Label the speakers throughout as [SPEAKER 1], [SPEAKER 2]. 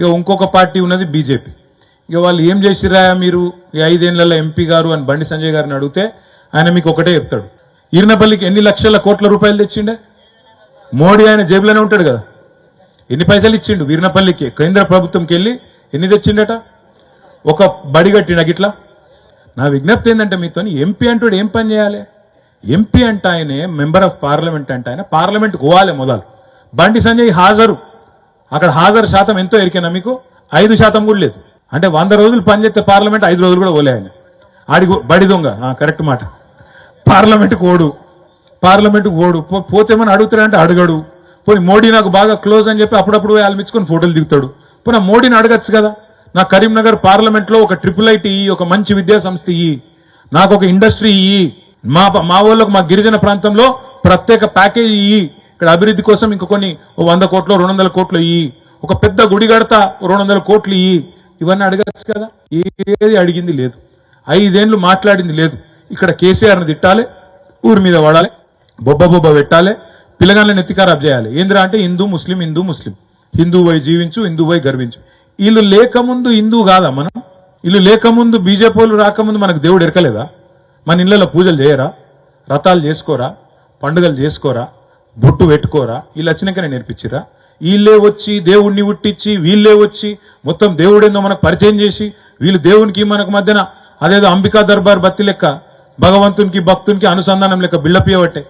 [SPEAKER 1] ఇక ఇంకొక పార్టీ ఉన్నది బీజేపీ. ఇక వాళ్ళు ఏం చేసిరా మీరు? ఈ ఐదేళ్ళలో ఎంపీ గారు అని బండి సంజయ్ గారిని అడిగితే ఆయన మీకు ఒకటే చెప్తాడు. ఈరినపల్లికి ఎన్ని లక్షల కోట్ల రూపాయలు తెచ్చిండే? మోడీ ఆయన జేబులోనే ఉంటాడు కదా. ఎన్ని పైసలు ఇచ్చిండు వీరినపల్లికి? కేంద్ర ప్రభుత్వంకి వెళ్ళి ఎన్ని తెచ్చిండట? ఒక బడి కట్టిండ గిట్లా? నా విజ్ఞప్తి ఏంటంటే మీతో ఎంపీ అంటాడు ఏం పని చేయాలి? ఎంపీ అంటే ఆయనే మెంబర్ ఆఫ్ పార్లమెంట్ అంటే ఆయన. పార్లమెంట్ పోవాలి మొదలు. బండి సంజయ్ హాజరు. అక్కడ హాజరు శాతం ఎంతో ఎరికేనా మీకు? ఐదు శాతం కూడా లేదు. అంటే వంద రోజులు పనిచేస్తే పార్లమెంట్ ఐదు రోజులు కూడా పోలే ఆయన. ఆడి బడి దొంగ. కరెక్ట్ మాట. పార్లమెంట్కి ఓడు. పార్లమెంట్కి ఓడు. పో- పోతే అడుగుతాడంటే అడగడు. పోయి మోడీ నాకు బాగా క్లోజ్ అని చెప్పి అప్పుడప్పుడు పోయి ఆలమించుకొని ఫోటోలు దిగుతాడు. పోనీ మోడీని అడగచ్చు కదా? నా కరీంనగర్ పార్లమెంట్లో ఒక ట్రిపుల్ ఐటీ ఇయ్యి ఒక మంచి విద్యా సంస్థ ఇయ్యి నాకు ఒక ఇండస్ట్రీ ఇయ్యి మా మా వాళ్ళకు మా గిరిజన ప్రాంతంలో ప్రత్యేక ప్యాకేజ్ ఇయ్యి ఇక్కడ అభివృద్ధి కోసం ఇంక కొన్ని ఓ వంద కోట్లు రెండు వందల కోట్లు ఇయ్యి. ఒక పెద్ద గుడి కడతా రెండు వందల కోట్లు ఇయ్యి. ఇవన్నీ అడగచ్చు కదా? ఏది అడిగింది లేదు. ఐదేళ్ళు మాట్లాడింది లేదు. ఇక్కడ కేసీఆర్ని తిట్టాలి ఊరి మీద వాడాలి బొబ్బ బొబ్బ పెట్టాలి పిల్లగాళ్ళని ఎత్తికారాబ్ చేయాలి. ఏంద్రా అంటే హిందూ ముస్లిం హిందూ ముస్లిం. హిందూ పోయి జీవించు హిందూ పోయి గర్వించు. వీళ్ళు లేకముందు హిందూ కాదా మనం? వీళ్ళు లేకముందు బీజేపీ వాళ్ళు రాకముందు మనకు దేవుడు ఎరకలేదా? మన ఇళ్ళలో పూజలు చేయరా? రథాలు చేసుకోరా? పండుగలు చేసుకోరా? బొట్టు పెట్టుకోరా? వీళ్ళు వచ్చినాకనే నేర్పించిరా? వీళ్ళే వచ్చి దేవుణ్ణి ఉట్టించి వీళ్ళే వచ్చి మొత్తం దేవుడేందో మనకు పరిచయం చేసి వీళ్ళు దేవునికి మనకు మధ్యన అదేదో అంబికా దర్బార్ బత్తి లెక్క భగవంతునికి భక్తునికి అనుసంధానం లెక్క బిల్డప్ ఇవ్వబట్టే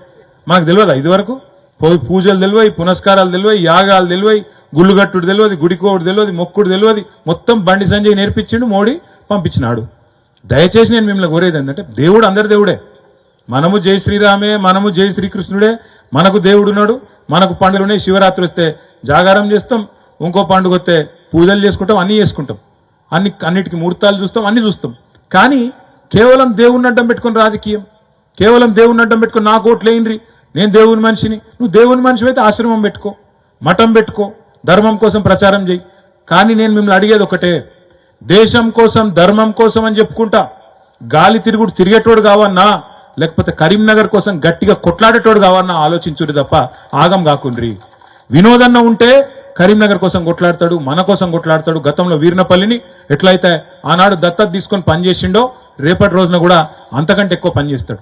[SPEAKER 1] మనకు తెలియదా ఇదివరకు? పోయి పూజలు తెలివై పునస్కారాలు తెలివై యాగాలు తెలివై గుళ్ళుగట్టుడు తెలియదు గుడికోడు తెలియదు మొక్కుడు తెలియదు మొత్తం బండి సంజయ్ నేర్పించిండు మోడీ పంపించినాడు. దయచేసి నేను మిమ్మల్ని కోరేది ఏంటంటే దేవుడు అందరి దేవుడే. మనము జై శ్రీరామే మనము జై శ్రీకృష్ణుడే మనకు దేవుడు ఉన్నాడు మనకు పండుగలున్నాయి శివరాత్రి వస్తే జాగారం చేస్తాం ఇంకో పండుగ వస్తే పూజలు చేసుకుంటాం అన్నీ చేసుకుంటాం. అన్ని అన్నిటికీ ముహూర్తాలు చూస్తాం అన్నీ చూస్తాం. కానీ కేవలం దేవుణ్ణి అడ్డం పెట్టుకుని రాజకీయం కేవలం దేవుణ్ణి అడ్డం పెట్టుకుని నాకు ఓట్లేయండి నేను దేవుని మనిషిని నువ్వు దేవుని మనిషి అయితే ఆశ్రమం పెట్టుకో మఠం పెట్టుకో ధర్మం కోసం ప్రచారం చేయి. కానీ నేను మిమ్మల్ని అడిగేది ఒకటే దేశం కోసం ధర్మం కోసం అని చెప్పుకుంటా గాలి తిరుగుడు తిరిగేటోడు కావన్నా లేకపోతే కరీంనగర్ కోసం గట్టిగా కొట్లాడేటోడు కావన్నా ఆలోచించుడు తప్ప ఆగం కాకుండ్రి. వినోదన్న ఉంటే కరీంనగర్ కోసం కొట్లాడతాడు మన కోసం కొట్లాడతాడు గతంలో వీర్నపల్లిని ఎట్లయితే ఆనాడు దత్తత తీసుకొని పనిచేసిండో రేపటి రోజున కూడా అంతకంటే ఎక్కువ పనిచేస్తాడు